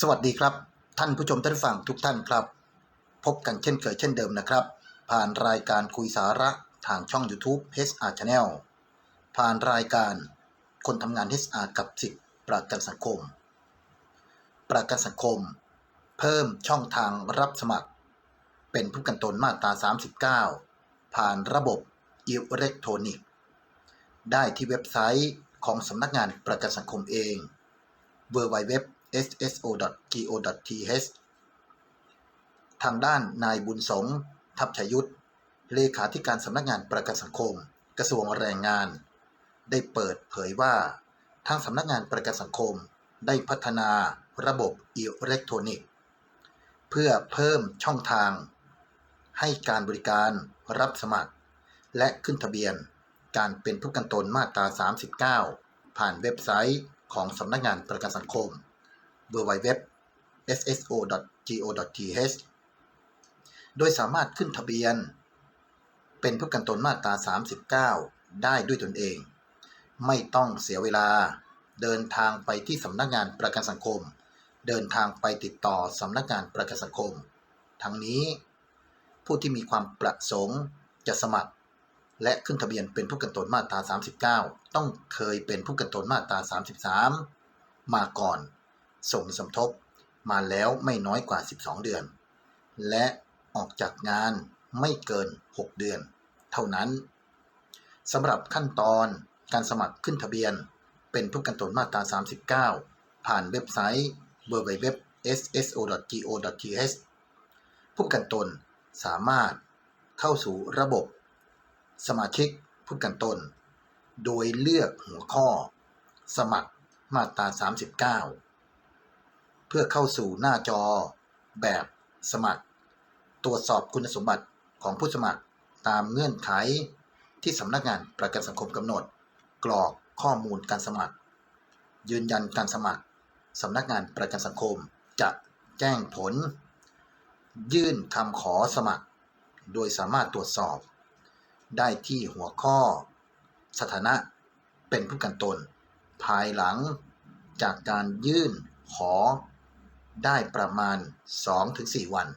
สวัสดีครับ ท่านผู้ชมท่านฟังทุกท่านครับ พบกันเช่นเคยเช่นเดิมนะครับ ผ่านรายการคุยสาระทางช่อง YouTube HR Channel ผ่านรายการคนทำงาน HR กับสิทธิประกันสังคม ประกันสังคม เพิ่มช่องทางรับสมัคร เป็นผู้กันตนมาตรา 39 ผ่านระบบอิเล็กทรอนิกส์ ได้ที่เว็บไซต์ของสำนักงานประกันสังคมเอง www sso.go.th ทางด้านนายบุญสงทัพชยุทธเลขาธิการสำนักงานประกันสังคม กระทรวงแรงงาน ได้เปิดเผยว่า ทางสำนักงานประกันสังคมได้พัฒนาระบบอิเล็กทรอนิกส์ เพื่อเพิ่มช่องทาง ให้การบริการรับสมัคร และขึ้นทะเบียนการเป็นผู้กันตนมาตรา 39 ผ่านเว็บไซต์ของสำนักงานประกันสังคม www sso.go.th โดยสามารถขึ้นทะเบียน เป็นผู้กันตนมาตรา 39 ได้ด้วยตนเอง ไม่ต้องเสียเวลา เดินทางไปที่สำนักงานประกันสังคม เดินทางไปติดต่อสำนักงานประกันสังคม ทั้งนี้ ผู้ที่มีความประสงค์จะสมัคร และขึ้นทะเบียนเป็นผู้กันตนมาตรา 39 ต้องเคยเป็นผู้กันตนมาตรา 33 มาก่อน ส่งสมทบมาแล้วไม่น้อยกว่า 12 เดือน และออกจากงานไม่เกิน 6 เดือน เท่านั้นสำหรับขั้นตอนการสมัครขึ้นทะเบียน เป็นผู้กันตนมาตรา 39 ผ่านเว็บไซต์ www sso.go.th ผู้กันตนสามารถเข้าสู่ระบบ สมาชิกผู้กันตน โดยเลือกหัวข้อ สมัครมาตรา 39 เพื่อเข้าสู่หน้าจอ แบบสมัคร ตรวจสอบคุณสมบัติของผู้สมัครตามเงื่อนไขที่สำนักงานประกันสังคมกำหนด กรอกข้อมูลการสมัคร ยืนยันการสมัครสำนักงานประกันสังคมจะแจ้งผล ยื่นคำขอสมัคร โดยสามารถตรวจสอบ ได้ที่หัวข้อ สถานะเป็นผู้กันตน ภายหลังจากการยื่นขอ ได้ประมาณ 2-4 วัน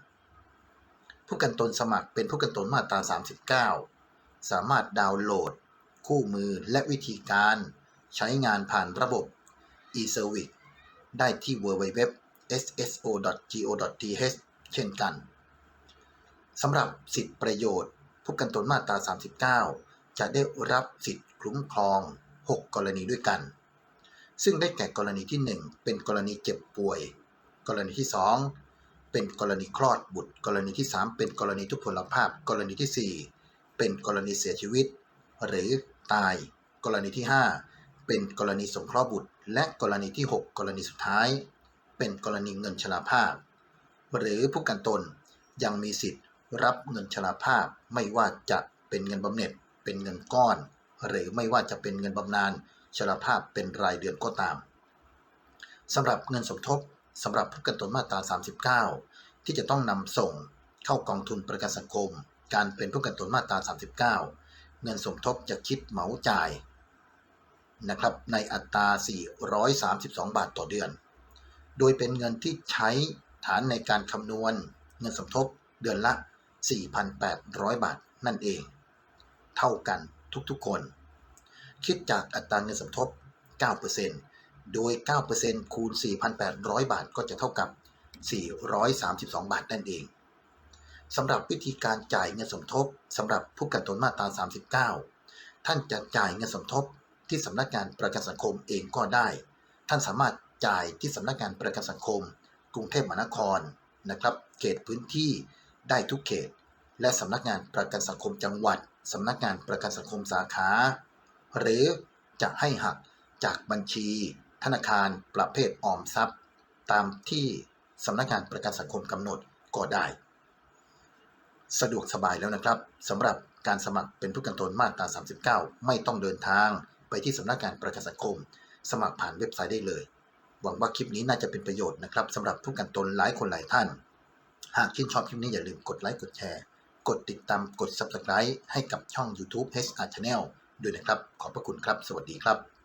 ผู้กันตนสมัครเป็นผู้กันตนมาตรา 39 สามารถดาวน์โหลด คู่มือและวิธีการใช้งานผ่านระบบ e-service ได้ที่ www sso.go.th เช่นกัน สำหรับสิทธิประโยชน์ ผู้กันตนมาตรา 39 จะได้รับสิทธิคุ้มครอง 6 กรณีด้วยกัน ซึ่งได้แก่กรณีที่ 1 เป็นกรณีเจ็บป่วย กรณีที่ 2 เป็นกรณีคลอดบุตร กรณีที่ 3 เป็นกรณีทุพพลภาพ กรณีที่ 4 เป็นกรณีเสียชีวิต หรือตาย กรณีที่ 5 เป็นกรณีสงเคราะห์บุตร และกรณีที่ 6 กรณีสุดท้าย เป็นกรณีเงินชราภาพ หรือผู้กันตนยังมีสิทธิ์รับเงินชราภาพไม่ว่าจะเป็นเงินบำเหน็จเป็นเงินก้อน หรือไม่ว่าจะเป็นเงินบำนาญชราภาพเป็นรายเดือนก็ตามสำหรับเงินสมทบ สำหรับผู้กันตนมาตรา 39 ที่จะต้องนำส่งเข้ากองทุนประกันสังคม การเป็นผู้กันตนมาตรา 39 เงินสมทบจะคิดเหมาจ่ายนะครับในอัตรา 432 บาทต่อเดือน โดยเป็นเงินที่ใช้ฐานในการคำนวณ เงินสมทบเดือนละ 4,800 บาทนั่นเอง เท่ากันทุกๆคน คิดจากอัตราเงินสมทบ 9% โดย 9%คูณ 4,800 บาทก็จะเท่ากับ 432 บาทนั่นเองสำหรับวิธีการจ่ายเงินสมทบสำหรับผู้กันตนมาตรา 39 ท่านจะจ่ายเงินสมทบที่สำนักงานประกันสังคมเองก็ได้ ท่านสามารถจ่ายที่สำนักงานประกันสังคม กรุงเทพมหานครนะครับ เขตพื้นที่ได้ทุกเขต และสำนักงานประกันสังคมจังหวัดสำนักงานประกันสังคมสาขา หรือจะให้หักจากบัญชี ธนาคารประเภทออมทรัพย์ ตามที่สำนักงานประกันสังคมกำหนดก็ได้ สะดวกสบายแล้วนะครับสำหรับการสมัครเป็นผู้กันตนมาตรา 39 ไม่ต้องเดินทางไปที่สำนักงานประกันสังคม สมัครผ่านเว็บไซต์ได้เลย หวังว่าคลิปนี้น่าจะเป็นประโยชน์นะครับสำหรับผู้กันตนหลายคนหลายท่าน หากชื่นชอบคลิปนี้อย่าลืมกดไลค์กดแชร์ กดติดตามกด Subscribe ให้กับช่อง YouTube HR Channel ด้วยนะครับ ขอบพระคุณครับ สวัสดีครับ